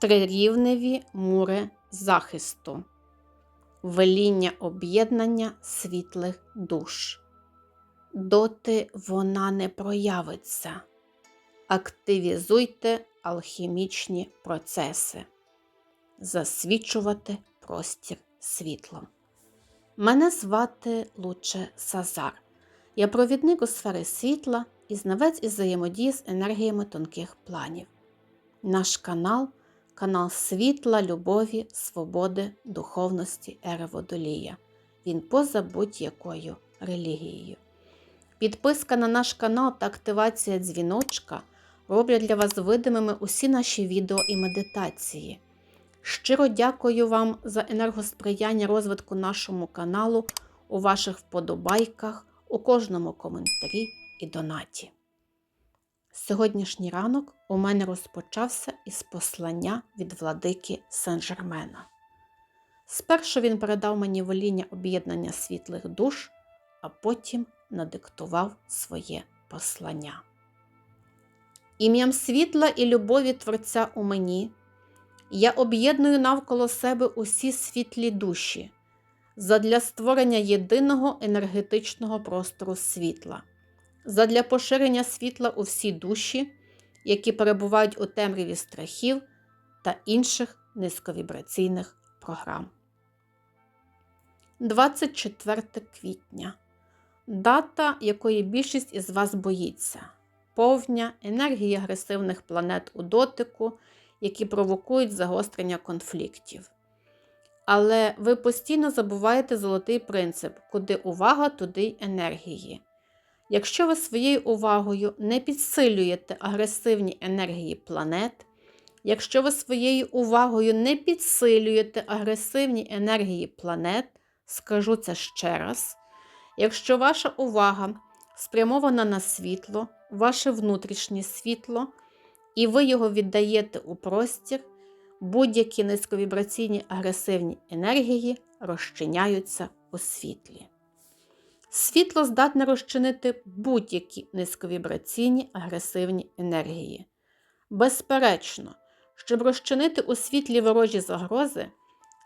Трирівневі мури захисту, веління об'єднання світлих душ. Доти вона не проявиться. Активізуйте алхімічні процеси. Засвічувати простір світлом. Мене звати Луче Сазар. Я провідник у сфери світла і знавець із взаємодії з енергіями тонких планів. Наш канал канал світла, любові, свободи, духовності ери Водолія. Він поза будь-якою релігією. Підписка на наш канал та активація дзвіночка роблять для вас видимими усі наші відео і медитації. Щиро дякую вам за енергосприяння розвитку нашому каналу у ваших вподобайках, у кожному коментарі і донаті. Сьогоднішній ранок у мене розпочався із послання від владики Сен-Жермена. Спершу він передав мені воління об'єднання світлих душ, а потім надиктував своє послання. Ім'ям світла і любові Творця у мені я об'єдную навколо себе усі світлі душі задля створення єдиного енергетичного простору світла задля поширення світла у всі душі, які перебувають у темряві страхів та інших низьковібраційних програм. 24 квітня. Дата, якої більшість із вас боїться. Повня енергії агресивних планет у дотику, які провокують загострення конфліктів. Але ви постійно забуваєте золотий принцип, куди увага, туди й енергії. Якщо ви своєю увагою не підсилюєте агресивні енергії планет, якщо ви своєю увагою не підсилюєте агресивні енергії планет, скажу це ще раз, якщо ваша увага спрямована на світло, ваше внутрішнє світло, і ви його віддаєте у простір, будь-які низьковібраційні агресивні енергії розчиняються у світлі. Світло здатне розчинити будь-які низьковібраційні агресивні енергії. Безперечно, щоб розчинити у світлі ворожі загрози,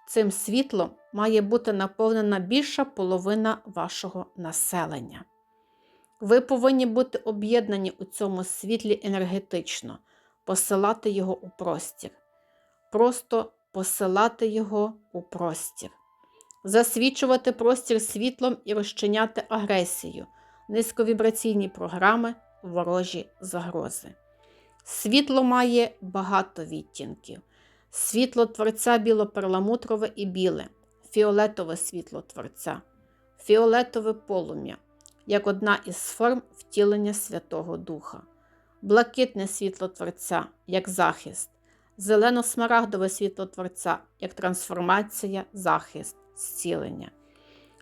цим світлом має бути наповнена більша половина вашого населення. Ви повинні бути об'єднані у цьому світлі енергетично, посилати його у простір. Просто посилати його у простір засвічувати простір світлом і розчиняти агресію, низьковібраційні програми, ворожі загрози. Світло має багато відтінків. Світло творця білоперламутрове і біле, фіолетове світло творця, фіолетове полум'я, як одна із форм втілення Святого Духа, блакитне світло творця як захист, зелено-смарагдове світло творця як трансформація, захист, зцілення.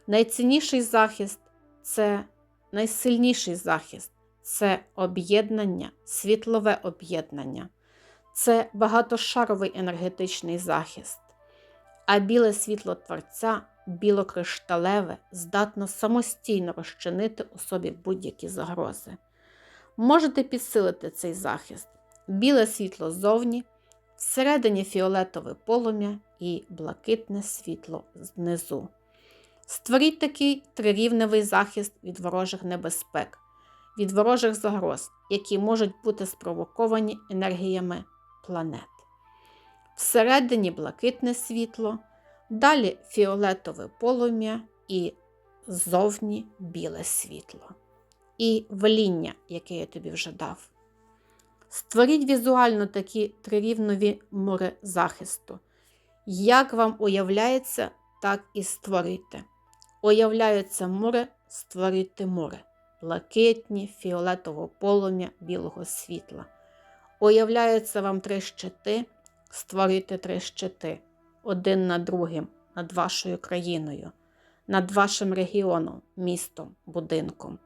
Найцінніший захист це найсильніший захист це об'єднання, світлове об'єднання, це багатошаровий енергетичний захист. А біле світло Творця, білокришталеве, здатно самостійно розчинити у собі будь-які загрози. Можете підсилити цей захист. Біле світло ззовні, всередині фіолетове полум'я і блакитне світло знизу. Створіть такий трирівневий захист від ворожих небезпек, від ворожих загроз, які можуть бути спровоковані енергіями планет. Всередині блакитне світло, далі фіолетове полум'я і ззовні біле світло. І веління, яке я тобі вже дав. Створіть візуально такі трирівнові мури захисту. Як вам уявляється, так і створюйте. Уявляються море, створюйте море, блакитні, фіолетового полум'я білого світла. Уявляються вам три щити, створюйте три щити, один над другим, над вашою країною, над вашим регіоном, містом, будинком.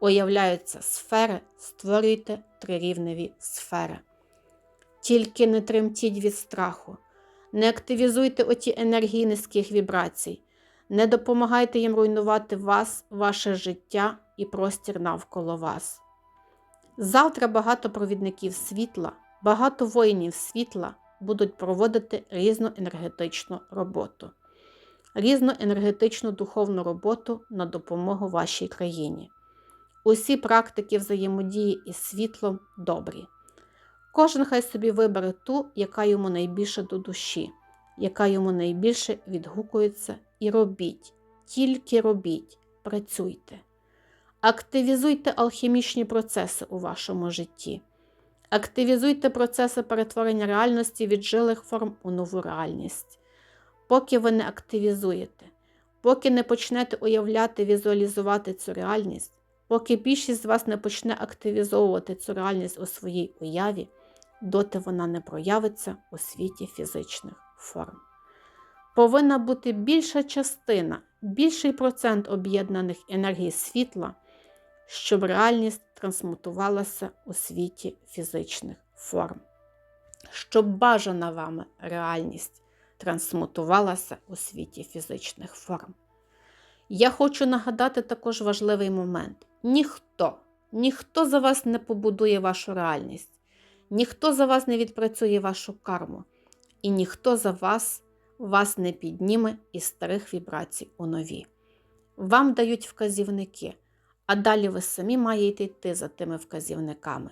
Уявляються сфери, створюйте трирівневі сфери. Тільки не тремтіть від страху. Не активізуйте оті енергії низьких вібрацій, не допомагайте їм руйнувати вас, ваше життя і простір навколо вас. Завтра багато провідників світла, багато воїнів світла будуть проводити різну енергетичну роботу, різну енергетичну духовну роботу на допомогу вашій країні. Усі практики взаємодії із світлом добрі. Кожен хай собі вибере ту, яка йому найбільше до душі, яка йому найбільше відгукується, і робіть, тільки робіть, працюйте. Активізуйте алхімічні процеси у вашому житті. Активізуйте процеси перетворення реальності від жилих форм у нову реальність. Поки ви не активізуєте, поки не почнете уявляти, візуалізувати цю реальність, поки більшість з вас не почне активізовувати цю реальність у своїй уяві, доти вона не проявиться у світі фізичних форм. Повинна бути більша частина, більший процент об'єднаних енергій світла, щоб реальність трансмутувалася у світі фізичних форм, щоб бажана вами реальність трансмутувалася у світі фізичних форм. Я хочу нагадати також важливий момент: ніхто, ніхто за вас не побудує вашу реальність, ніхто за вас не відпрацює вашу карму, і ніхто за вас вас не підніме із старих вібрацій у нові. Вам дають вказівники, а далі ви самі маєте йти за тими вказівниками.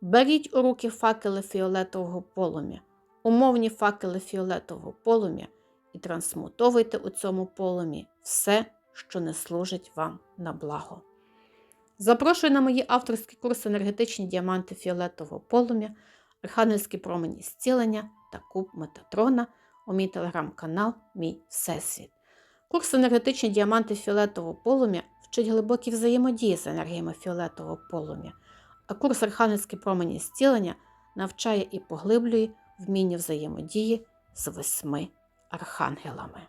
Беріть у руки факели фіолетового полум'я, умовні факели фіолетового полум'я і трансмутовуйте у цьому полум'ї все, що не служить вам на благо. Запрошую на мої авторські курси енергетичні діаманти фіолетового полум'я, архангельські промені зцілення та куб Метатрона у мій телеграм-канал Мій Всесвіт. Курс енергетичні діаманти фіолетового полум'я вчить глибокі взаємодії з енергіями фіолетового полум'я, а курс архангельські промені зцілення навчає і поглиблює вміння взаємодії з восьми архангелами.